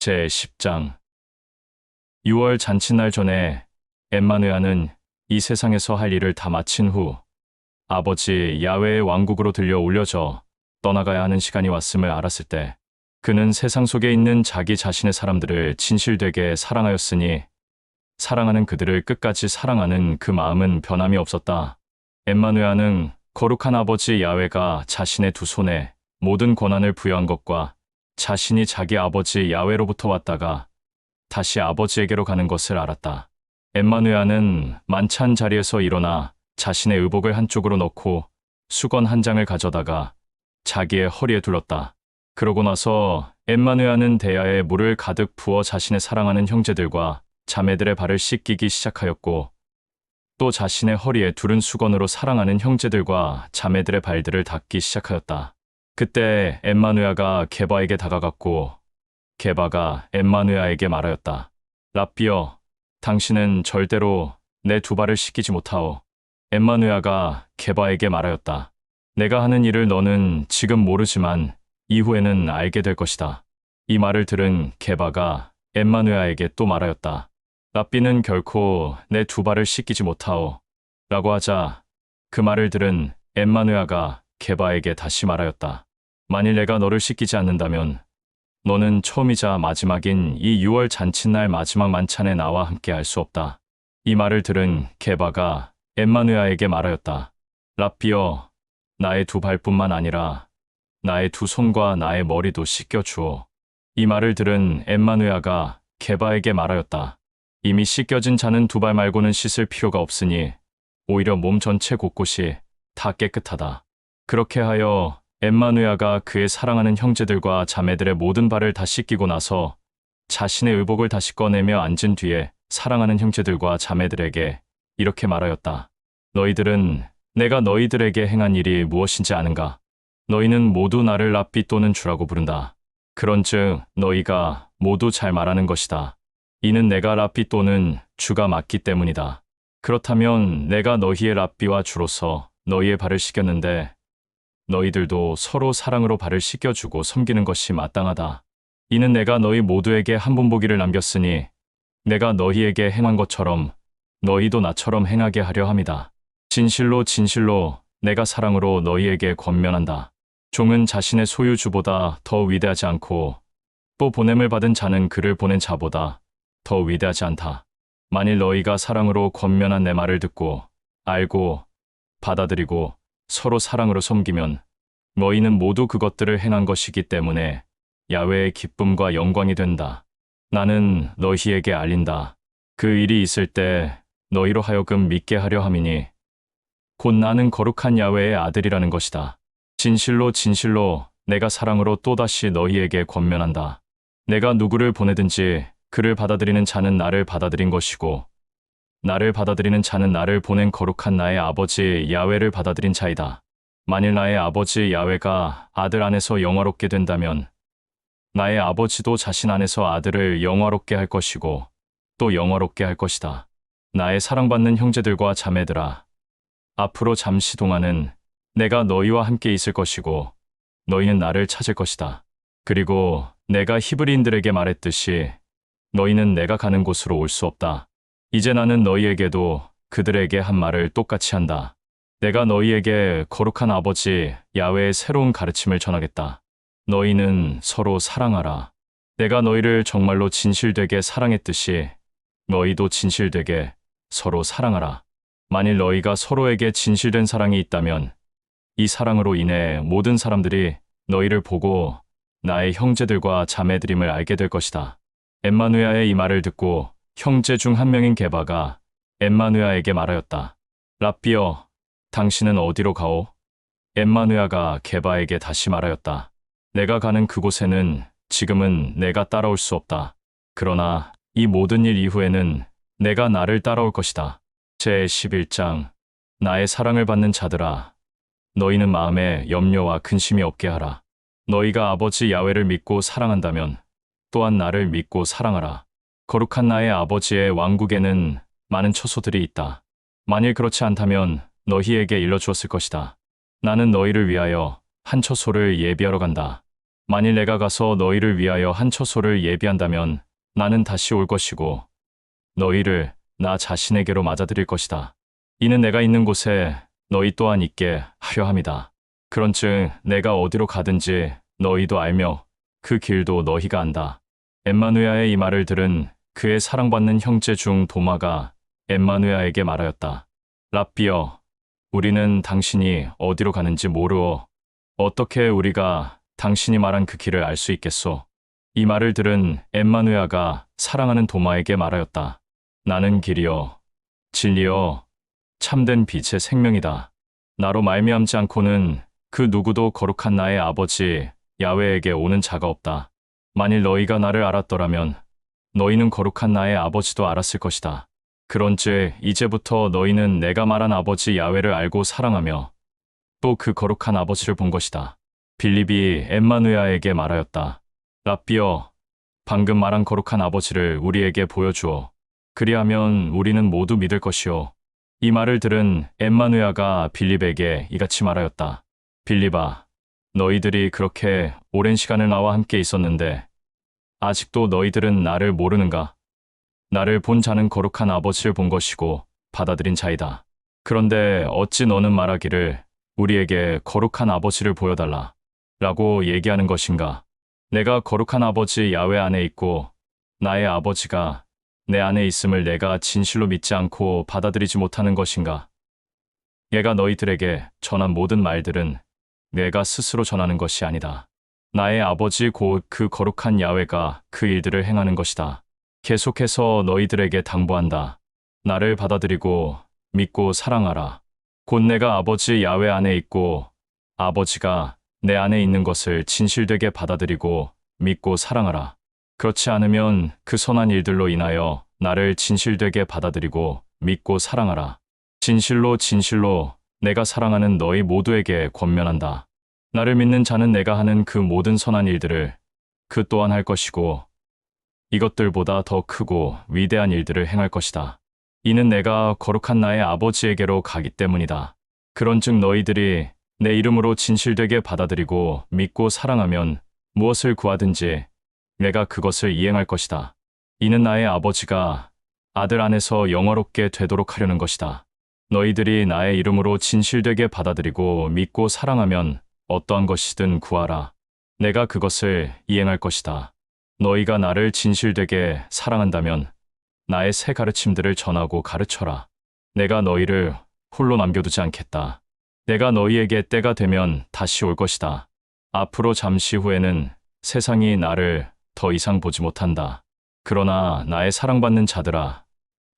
제 10장 6월 잔칫날 전에 엠마누아는 이 세상에서 할 일을 다 마친 후 아버지 야외의 왕국으로 들려 올려져 떠나가야 하는 시간이 왔음을 알았을 때 그는 세상 속에 있는 자기 자신의 사람들을 진실되게 사랑하였으니 사랑하는 그들을 끝까지 사랑하는 그 마음은 변함이 없었다. 엠마누아는 거룩한 아버지 야외가 자신의 두 손에 모든 권한을 부여한 것과 자신이 자기 아버지 야외로부터 왔다가 다시 아버지에게로 가는 것을 알았다. 엠마누아는 만찬 자리에서 일어나 자신의 의복을 한쪽으로 넣고 수건 한 장을 가져다가 자기의 허리에 둘렀다. 그러고 나서 엠마누아는 대야에 물을 가득 부어 자신의 사랑하는 형제들과 자매들의 발을 씻기기 시작하였고 또 자신의 허리에 두른 수건으로 사랑하는 형제들과 자매들의 발들을 닦기 시작하였다. 그때 엠마누아가 게바에게 다가갔고 게바가 엠마누아에게 말하였다. 라비어, 당신은 절대로 내 두 발을 씻기지 못하오. 엠마누아가 게바에게 말하였다. 내가 하는 일을 너는 지금 모르지만 이후에는 알게 될 것이다. 이 말을 들은 게바가 엠마누아에게 또 말하였다. 라비는 결코 내 두 발을 씻기지 못하오. 라고 하자 그 말을 들은 엠마누아가 게바에게 다시 말하였다. 만일 내가 너를 씻기지 않는다면 너는 처음이자 마지막인 이 6월 잔칫날 마지막 만찬에 나와 함께 할 수 없다. 이 말을 들은 게바가 엠마누아에게 말하였다. 라비어, 나의 두 발뿐만 아니라 나의 두 손과 나의 머리도 씻겨주오. 이 말을 들은 엠마누아가 게바에게 말하였다. 이미 씻겨진 자는 두 발 말고는 씻을 필요가 없으니 오히려 몸 전체 곳곳이 다 깨끗하다. 그렇게 하여 엠마누아가 그의 사랑하는 형제들과 자매들의 모든 발을 다 씻기고 나서 자신의 의복을 다시 꺼내며 앉은 뒤에 사랑하는 형제들과 자매들에게 이렇게 말하였다. 너희들은 내가 너희들에게 행한 일이 무엇인지 아는가? 너희는 모두 나를 랍비 또는 주라고 부른다. 그런즉 너희가 모두 잘 말하는 것이다. 이는 내가 랍비 또는 주가 맞기 때문이다. 그렇다면 내가 너희의 랍비와 주로서 너희의 발을 씻겼는데 너희들도 서로 사랑으로 발을 씻겨주고 섬기는 것이 마땅하다. 이는 내가 너희 모두에게 한번 보기를 남겼으니 내가 너희에게 행한 것처럼 너희도 나처럼 행하게 하려 함이다. 진실로 진실로 내가 사랑으로 너희에게 권면한다. 종은 자신의 소유주보다 더 위대하지 않고 또 보냄을 받은 자는 그를 보낸 자보다 더 위대하지 않다. 만일 너희가 사랑으로 권면한 내 말을 듣고 알고 받아들이고 서로 사랑으로 섬기면 너희는 모두 그것들을 행한 것이기 때문에 야외의 기쁨과 영광이 된다. 나는 너희에게 알린다. 그 일이 있을 때 너희로 하여금 믿게 하려 함이니 곧 나는 거룩한 야외의 아들이라는 것이다. 진실로 진실로 내가 사랑으로 또다시 너희에게 권면한다. 내가 누구를 보내든지 그를 받아들이는 자는 나를 받아들인 것이고 나를 받아들이는 자는 나를 보낸 거룩한 나의 아버지 야외를 받아들인 자이다. 만일 나의 아버지 야외가 아들 안에서 영화롭게 된다면 나의 아버지도 자신 안에서 아들을 영화롭게 할 것이고 또 영화롭게 할 것이다. 나의 사랑받는 형제들과 자매들아, 앞으로 잠시 동안은 내가 너희와 함께 있을 것이고 너희는 나를 찾을 것이다. 그리고 내가 히브리인들에게 말했듯이 너희는 내가 가는 곳으로 올 수 없다. 이제 나는 너희에게도 그들에게 한 말을 똑같이 한다. 내가 너희에게 거룩한 아버지 야외의 새로운 가르침을 전하겠다. 너희는 서로 사랑하라. 내가 너희를 정말로 진실되게 사랑했듯이 너희도 진실되게 서로 사랑하라. 만일 너희가 서로에게 진실된 사랑이 있다면 이 사랑으로 인해 모든 사람들이 너희를 보고 나의 형제들과 자매들임을 알게 될 것이다. 엠마누아의 이 말을 듣고 형제 중 한 명인 게바가 엠마누아에게 말하였다. 라비어, 당신은 어디로 가오? 엠마누아가 게바에게 다시 말하였다. 내가 가는 그곳에는 지금은 내가 따라올 수 없다. 그러나 이 모든 일 이후에는 내가 나를 따라올 것이다. 제 11장 나의 사랑을 받는 자들아 너희는 마음에 염려와 근심이 없게 하라. 너희가 아버지 야외를 믿고 사랑한다면 또한 나를 믿고 사랑하라. 거룩한 나의 아버지의 왕국에는 많은 처소들이 있다. 만일 그렇지 않다면 너희에게 일러주었을 것이다. 나는 너희를 위하여 한 처소를 예비하러 간다. 만일 내가 가서 너희를 위하여 한 처소를 예비한다면 나는 다시 올 것이고 너희를 나 자신에게로 맞아들일 것이다. 이는 내가 있는 곳에 너희 또한 있게 하려 함이다. 그런즉 내가 어디로 가든지 너희도 알며 그 길도 너희가 안다. 엠마누야의 이 말을 들은 그의 사랑받는 형제 중 도마가 엠마누야에게 말하였다. 랍비여, 우리는 당신이 어디로 가는지 모르어 어떻게 우리가 당신이 말한 그 길을 알 수 있겠소? 이 말을 들은 엠마누야가 사랑하는 도마에게 말하였다. 나는 길이요, 진리요, 참된 빛의 생명이다. 나로 말미암지 않고는 그 누구도 거룩한 나의 아버지 야훼에게 오는 자가 없다. 만일 너희가 나를 알았더라면 너희는 거룩한 나의 아버지도 알았을 것이다. 그런즉 이제부터 너희는 내가 말한 아버지 야훼를 알고 사랑하며 또 그 거룩한 아버지를 본 것이다. 빌립이 엠마누야에게 말하였다. 랍비여, 방금 말한 거룩한 아버지를 우리에게 보여주어. 그리하면 우리는 모두 믿을 것이요. 이 말을 들은 엠마누야가 빌립에게 이같이 말하였다. 빌립아, 너희들이 그렇게 오랜 시간을 나와 함께 있었는데 아직도 너희들은 나를 모르는가? 나를 본 자는 거룩한 아버지를 본 것이고 받아들인 자이다. 그런데 어찌 너는 말하기를 우리에게 거룩한 아버지를 보여달라 라고 얘기하는 것인가? 내가 거룩한 아버지 야외 안에 있고 나의 아버지가 내 안에 있음을 내가 진실로 믿지 않고 받아들이지 못하는 것인가? 얘가 너희들에게 전한 모든 말들은 내가 스스로 전하는 것이 아니다. 나의 아버지 곧 그 거룩한 야훼가 그 일들을 행하는 것이다. 계속해서 너희들에게 당부한다. 나를 받아들이고 믿고 사랑하라. 곧 내가 아버지 야훼 안에 있고 아버지가 내 안에 있는 것을 진실되게 받아들이고 믿고 사랑하라. 그렇지 않으면 그 선한 일들로 인하여 나를 진실되게 받아들이고 믿고 사랑하라. 진실로 진실로 내가 사랑하는 너희 모두에게 권면한다. 나를 믿는 자는 내가 하는 그 모든 선한 일들을 그 또한 할 것이고 이것들보다 더 크고 위대한 일들을 행할 것이다. 이는 내가 거룩한 나의 아버지에게로 가기 때문이다. 그런즉 너희들이 내 이름으로 진실되게 받아들이고 믿고 사랑하면 무엇을 구하든지 내가 그것을 이행할 것이다. 이는 나의 아버지가 아들 안에서 영화롭게 되도록 하려는 것이다. 너희들이 나의 이름으로 진실되게 받아들이고 믿고 사랑하면 어떠한 것이든 구하라. 내가 그것을 이행할 것이다. 너희가 나를 진실되게 사랑한다면 나의 새 가르침들을 전하고 가르쳐라. 내가 너희를 홀로 남겨두지 않겠다. 내가 너희에게 때가 되면 다시 올 것이다. 앞으로 잠시 후에는 세상이 나를 더 이상 보지 못한다. 그러나 나의 사랑받는 자들아,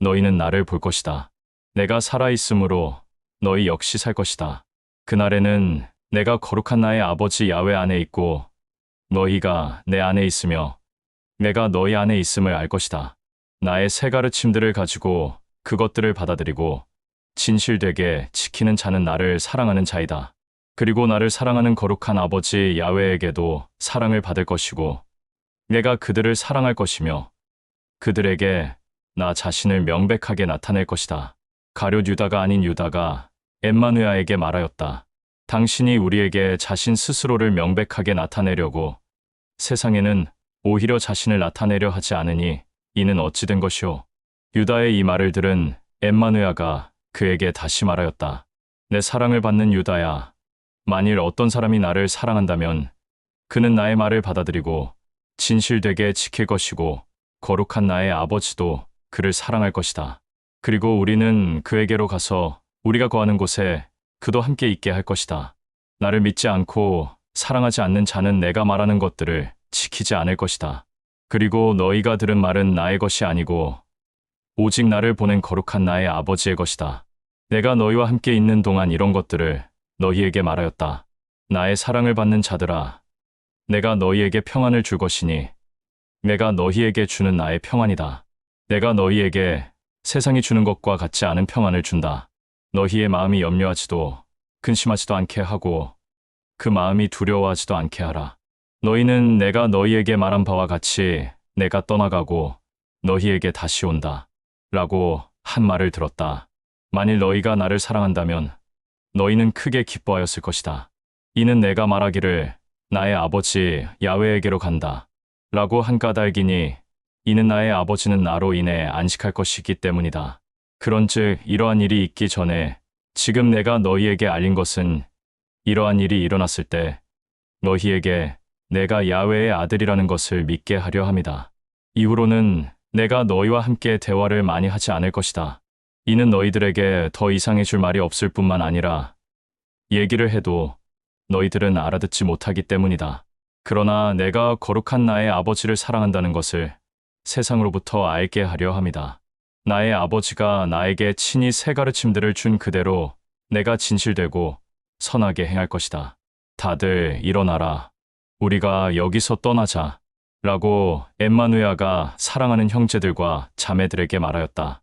너희는 나를 볼 것이다. 내가 살아있으므로 너희 역시 살 것이다. 그날에는 내가 거룩한 나의 아버지 야훼 안에 있고 너희가 내 안에 있으며 내가 너희 안에 있음을 알 것이다. 나의 새 가르침들을 가지고 그것들을 받아들이고 진실되게 지키는 자는 나를 사랑하는 자이다. 그리고 나를 사랑하는 거룩한 아버지 야훼에게도 사랑을 받을 것이고 내가 그들을 사랑할 것이며 그들에게 나 자신을 명백하게 나타낼 것이다. 가룟 유다가 아닌 유다가 엠마누야에게 말하였다. 당신이 우리에게 자신 스스로를 명백하게 나타내려고 세상에는 오히려 자신을 나타내려 하지 않으니 이는 어찌 된 것이오. 유다의 이 말을 들은 엠마누야가 그에게 다시 말하였다. 내 사랑을 받는 유다야. 만일 어떤 사람이 나를 사랑한다면 그는 나의 말을 받아들이고 진실되게 지킬 것이고 거룩한 나의 아버지도 그를 사랑할 것이다. 그리고 우리는 그에게로 가서 우리가 거하는 곳에 그도 함께 있게 할 것이다. 나를 믿지 않고 사랑하지 않는 자는 내가 말하는 것들을 지키지 않을 것이다. 그리고 너희가 들은 말은 나의 것이 아니고 오직 나를 보낸 거룩한 나의 아버지의 것이다. 내가 너희와 함께 있는 동안 이런 것들을 너희에게 말하였다. 나의 사랑을 받는 자들아, 내가 너희에게 평안을 줄 것이니 내가 너희에게 주는 나의 평안이다. 내가 너희에게 세상이 주는 것과 같지 않은 평안을 준다. 너희의 마음이 염려하지도 근심하지도 않게 하고 그 마음이 두려워하지도 않게 하라. 너희는 내가 너희에게 말한 바와 같이 내가 떠나가고 너희에게 다시 온다. 라고 한 말을 들었다. 만일 너희가 나를 사랑한다면 너희는 크게 기뻐하였을 것이다. 이는 내가 말하기를 나의 아버지 야외에게로 간다. 라고 한 까닭이니 이는 나의 아버지는 나로 인해 안식할 것이기 때문이다. 그런즉 이러한 일이 있기 전에 지금 내가 너희에게 알린 것은 이러한 일이 일어났을 때 너희에게 내가 야외의 아들이라는 것을 믿게 하려 함이다. 이후로는 내가 너희와 함께 대화를 많이 하지 않을 것이다. 이는 너희들에게 더 이상해 줄 말이 없을 뿐만 아니라 얘기를 해도 너희들은 알아듣지 못하기 때문이다. 그러나 내가 거룩한 나의 아버지를 사랑한다는 것을 세상으로부터 알게 하려 함이다. 나의 아버지가 나에게 친히 새 가르침들을 준 그대로 내가 진실되고 선하게 행할 것이다. 다들 일어나라. 우리가 여기서 떠나자. 라고 엠마누야가 사랑하는 형제들과 자매들에게 말하였다.